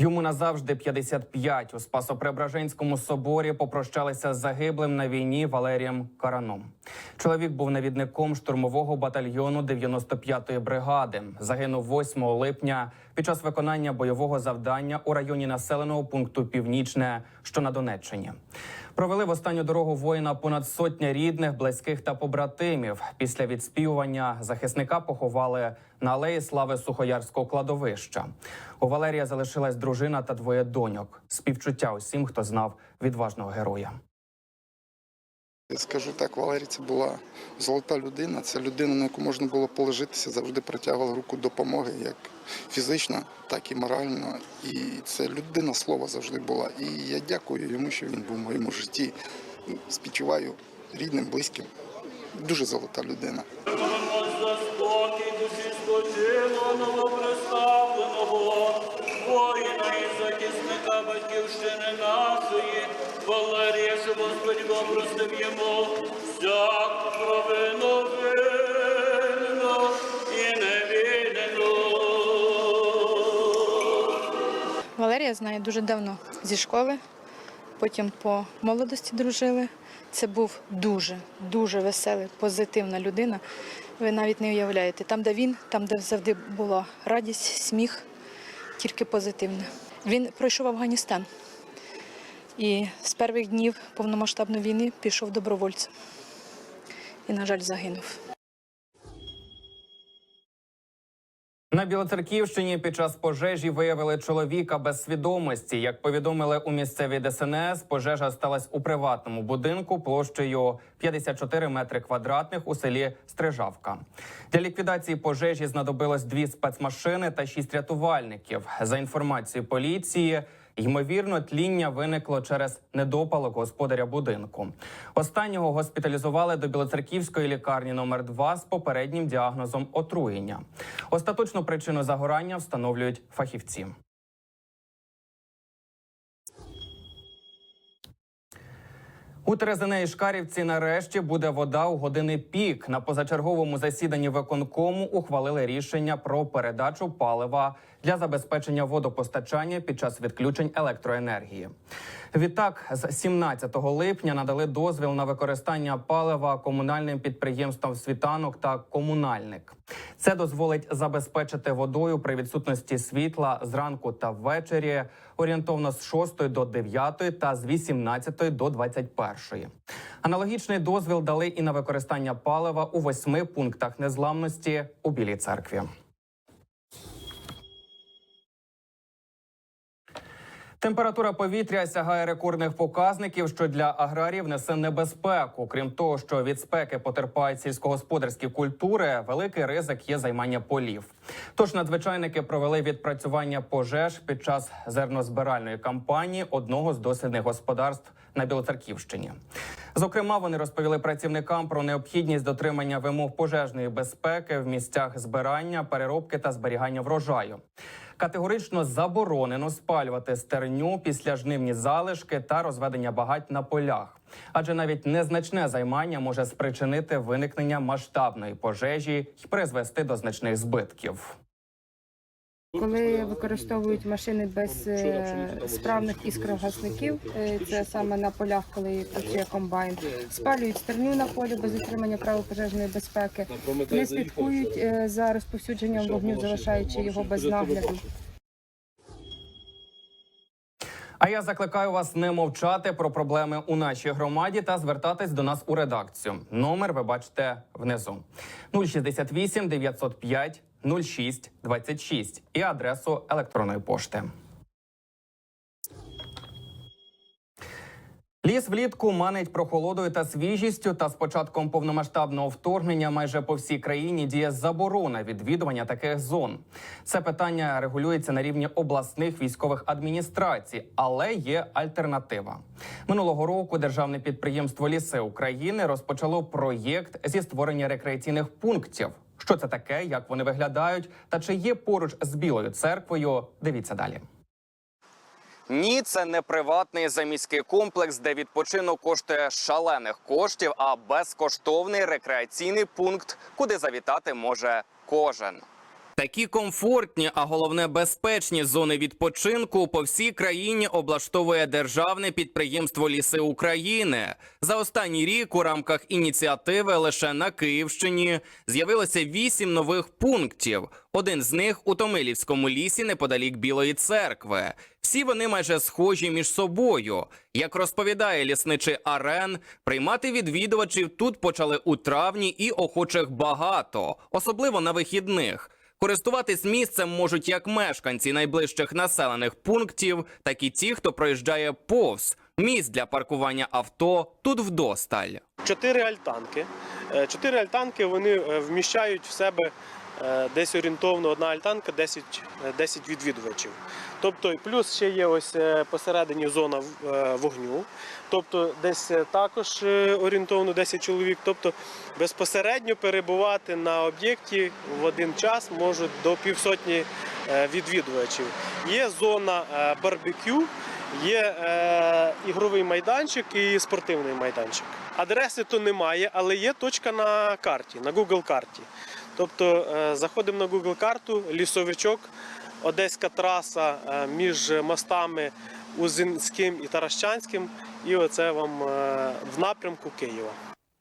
Йому назавжди 55. У Спасо-Преображенському соборі попрощалися з загиблим на війні Валерієм Караном. Чоловік був навідником штурмового батальйону 95-ї бригади. Загинув 8 липня під час виконання бойового завдання у районі населеного пункту Північне, що на Донеччині. Провели в останню дорогу воїна понад сотня рідних, близьких та побратимів. Після відспівування захисника поховали на алеї слави Сухоярського кладовища. У Валерія залишилась дружина та двоє доньок. Співчуття усім, хто знав відважного героя. Скажу так, Валерій це була золота людина. Це людина, на яку можна було положитися, завжди протягувала руку допомоги, як фізично, так і морально. І це людина слова завжди була. І я дякую йому, що він був в моєму житті. Співчуваю рідним, близьким. Дуже золота людина. Воїна і захисника батьківщини нашої, Валерія, що Господь Бог простив йому всяку провину винну і. Валерія знаю дуже давно зі школи, потім по молодості дружили. Це був дуже, дуже веселий, позитивна людина. Ви навіть не уявляєте. Там, де він, там, де завжди була радість, сміх, тільки позитивне. Він пройшов Афганістан і з перших днів повномасштабної війни пішов добровольцем. І, на жаль, загинув. На Білоцерківщині під час пожежі виявили чоловіка без свідомості. Як повідомили у місцевій ДСНС, пожежа сталася у приватному будинку площею 54 метри квадратних у селі Стрижавка. Для ліквідації пожежі знадобилось дві спецмашини та шість рятувальників. За інформацією поліції. Ймовірно, тління виникло через недопалок господаря будинку. Останнього госпіталізували до Білоцерківської лікарні номер 2 з попереднім діагнозом отруєння. Остаточну причину загорання встановлюють фахівці. У Терезине і Шкарівці нарешті буде вода у години пік. На позачерговому засіданні виконкому ухвалили рішення про передачу палива для забезпечення водопостачання під час відключень електроенергії. Відтак, з 17 липня надали дозвіл на використання палива комунальним підприємствам світанок та комунальник. Це дозволить забезпечити водою при відсутності світла зранку та ввечері орієнтовно з 6 до 9 та з 18 до 21. Аналогічний дозвіл дали і на використання палива у восьми пунктах незламності у Білій церкві. Температура повітря сягає рекордних показників, що для аграрів несе небезпеку. Крім того, що від спеки потерпають сільськогосподарські культури, великий ризик є займання полів. Тож надзвичайники провели відпрацювання пожеж під час зернозбиральної кампанії одного з дослідних господарств на Білоцерківщині. Зокрема, вони розповіли працівникам про необхідність дотримання вимог пожежної безпеки в місцях збирання, переробки та зберігання врожаю. Категорично заборонено спалювати стерню після жнивні залишки та розведення багать на полях, адже навіть незначне займання може спричинити виникнення масштабної пожежі і призвести до значних збитків. Коли використовують машини без е, справних іскрогасників, е, це саме на полях, коли працює комбайн, спалюють стерню на полі без дотримання правил пожежної безпеки, не слідкують е, за розповсюдженням вогню, залишаючи його без нагляду. А я закликаю вас не мовчати про проблеми у нашій громаді та звертатись до нас у редакцію. Номер ви бачите внизу: 068 905 06 26 і адресу електронної пошти. Ліс влітку манить прохолодою та свіжістю. Та з початком повномасштабного вторгнення майже по всій країні діє заборона відвідування таких зон. Це питання регулюється на рівні обласних військових адміністрацій, але є альтернатива. Минулого року державне підприємство Ліси України розпочало проєкт зі створення рекреаційних пунктів. Що це таке, як вони виглядають, та чи є поруч з білою церквою? Дивіться далі. Ні, це не приватний заміський комплекс, де відпочинок коштує шалених коштів, а безкоштовний рекреаційний пункт, куди завітати може кожен. Такі комфортні, а головне безпечні зони відпочинку по всій країні облаштовує державне підприємство Ліси України. За останній рік у рамках ініціативи лише на Київщині з'явилося вісім нових пунктів. Один з них у Томилівському лісі неподалік Білої церкви. Всі вони майже схожі між собою. Як розповідає лісничий Арен, приймати відвідувачів тут почали у травні і охочих багато, особливо на вихідних. Користуватись місцем можуть як мешканці найближчих населених пунктів, так і ті, хто проїжджає повз. Місць для паркування авто тут вдосталь. Чотири альтанки. Е, Чотири альтанки вони е, вміщають в себе е, десь орієнтовно одна альтанка 10, е, 10 відвідувачів. Тобто, плюс ще є ось посередині зона вогню. Тобто десь також орієнтовно 10 чоловік. Тобто безпосередньо перебувати на об'єкті в один час можуть до півсотні відвідувачів. Є зона барбекю, є е, ігровий майданчик і спортивний майданчик. Адреси то немає, але є точка на карті, на Google карті. Тобто е, заходимо на Google карту, лісовичок, Одеська траса е, між мостами Узинським і Таращанським, і оце вам е, в напрямку Києва.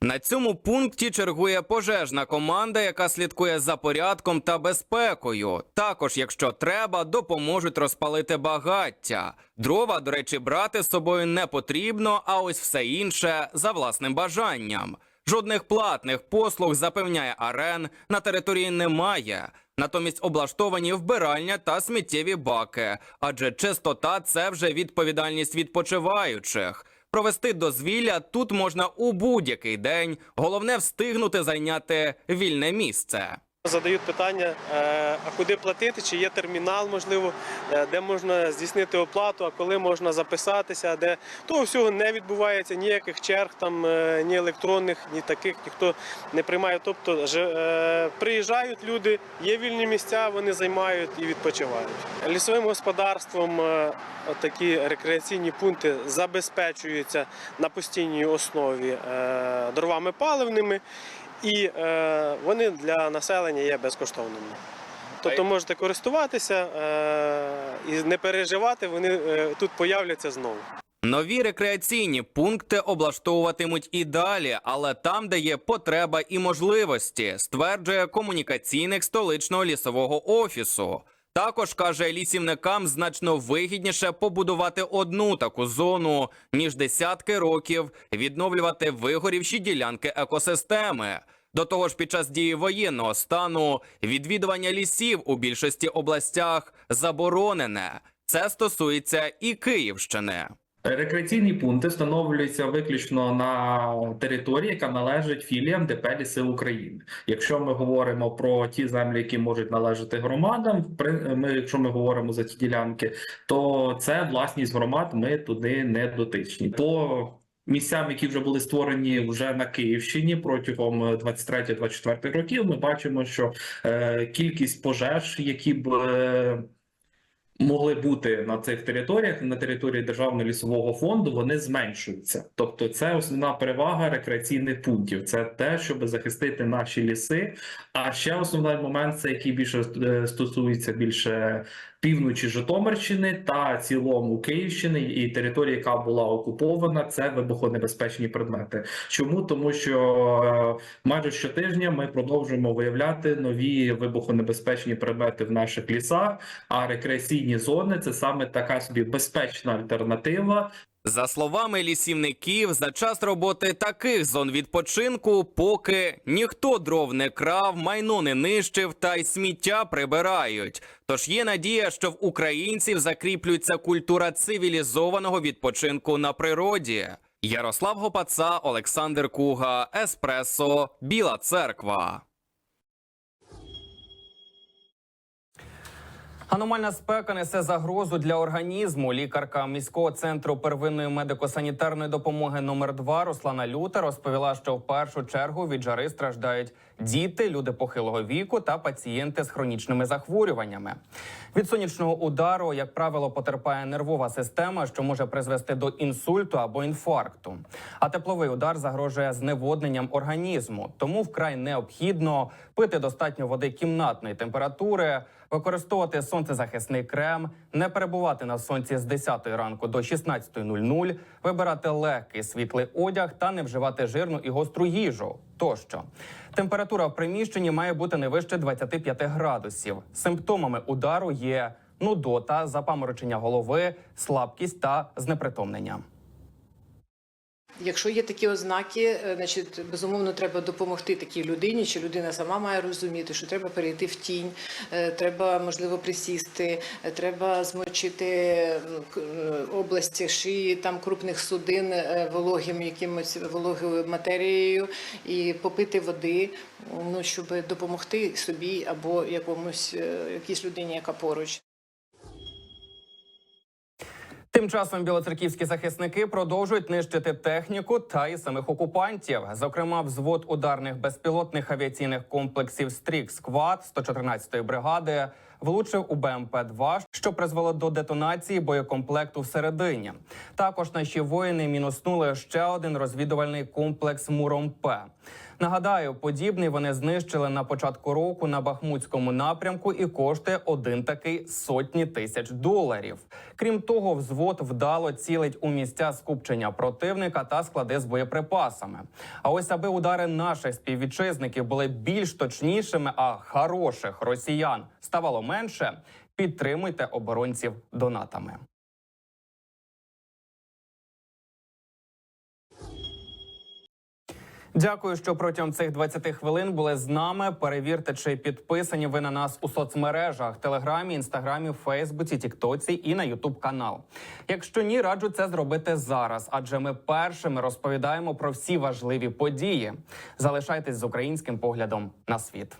На цьому пункті чергує пожежна команда, яка слідкує за порядком та безпекою. Також, якщо треба, допоможуть розпалити багаття. Дрова, до речі, брати з собою не потрібно, а ось все інше за власним бажанням. Жодних платних послуг запевняє арен на території немає. Натомість облаштовані вбиральня та сміттєві баки, адже чистота це вже відповідальність відпочиваючих. Провести дозвілля тут можна у будь-який день. Головне встигнути зайняти вільне місце. Задають питання, е, а куди платити, чи є термінал, можливо, е, де можна здійснити оплату, а коли можна записатися, де того всього не відбувається, ніяких черг, там, е, ні електронних, ні таких, ніхто не приймає. Тобто приїжджають люди, є вільні місця, вони займають і відпочивають. Лісовим господарством такі рекреаційні пункти забезпечуються на постійній основі дровами паливними і е, вони для населення є безкоштовними. Тобто можете користуватися е, і не переживати, вони е, тут появляться знову. Нові рекреаційні пункти облаштовуватимуть і далі, але там, де є потреба і можливості, стверджує комунікаційник столичного лісового офісу. Також каже лісівникам значно вигідніше побудувати одну таку зону, ніж десятки років відновлювати вигорівші ділянки екосистеми. До того ж, під час дії воєнного стану відвідування лісів у більшості областях заборонене. Це стосується і Київщини. Рекреаційні пункти встановлюються виключно на території, яка належить філіям ДП «Ліси України. Якщо ми говоримо про ті землі, які можуть належати громадам, ми, якщо ми говоримо за ті ділянки, то це власність громад. Ми туди не дотичні. По місцям, які вже були створені вже на Київщині протягом 23-24 років, ми бачимо, що е, кількість пожеж, які б е, могли бути на цих територіях, на території державного лісового фонду, вони зменшуються. Тобто, це основна перевага рекреаційних пунктів. Це те, щоб захистити наші ліси. А ще основний момент, це який більше е, стосується більше півночі Житомирщини та цілому Київщини і території, яка була окупована, це вибухонебезпечні предмети. Чому тому, що е, майже щотижня ми продовжуємо виявляти нові вибухонебезпечні предмети в наших лісах. А рекреаційні зони це саме така собі безпечна альтернатива. За словами лісівників, за час роботи таких зон відпочинку, поки ніхто дров не крав, майно не нищив та й сміття прибирають. Тож є надія, що в українців закріплюється культура цивілізованого відпочинку на природі. Ярослав Гопаца, Олександр Куга, Еспресо, Біла Церква. Аномальна спека несе загрозу для організму. Лікарка міського центру первинної медико-санітарної допомоги номер 2 Руслана Люта розповіла, що в першу чергу від жари страждають діти, люди похилого віку та пацієнти з хронічними захворюваннями. Від сонячного удару, як правило, потерпає нервова система, що може призвести до інсульту або інфаркту. А тепловий удар загрожує зневодненням організму, тому вкрай необхідно пити достатньо води кімнатної температури, використовувати сонцезахисний крем, не перебувати на сонці з 10 ранку до 16.00, вибирати легкий світлий одяг та не вживати жирну і гостру їжу. Тощо температура в приміщенні має бути не вище 25 градусів. Симптомами удару є нудота, запаморочення голови, слабкість та знепритомнення. Якщо є такі ознаки, е, значить безумовно треба допомогти такій людині, чи людина сама має розуміти, що треба перейти в тінь, е, треба можливо присісти, е, треба змочити області шиї, там крупних судин вологим якимось вологою матерією і попити води, ну щоб допомогти собі або якомусь якійсь людині, яка поруч. Тим часом білоцерківські захисники продовжують нищити техніку та і самих окупантів. Зокрема, взвод ударних безпілотних авіаційних комплексів Стрік Сквад 114-ї бригади влучив у БМП 2 що призвело до детонації боєкомплекту всередині. Також наші воїни мінуснули ще один розвідувальний комплекс Муром П. Нагадаю, подібний вони знищили на початку року на Бахмутському напрямку і коштує один такий сотні тисяч доларів. Крім того, взвод вдало цілить у місця скупчення противника та склади з боєприпасами. А ось аби удари наших співвітчизників були більш точнішими, а хороших росіян ставало менше. Підтримуйте оборонців донатами. Дякую, що протягом цих 20 хвилин були з нами. Перевірте, чи підписані ви на нас у соцмережах: Телеграмі, Інстаграмі, Фейсбуці, Тіктоці і на Ютуб канал. Якщо ні, раджу це зробити зараз, адже ми першими розповідаємо про всі важливі події. Залишайтесь з українським поглядом на світ.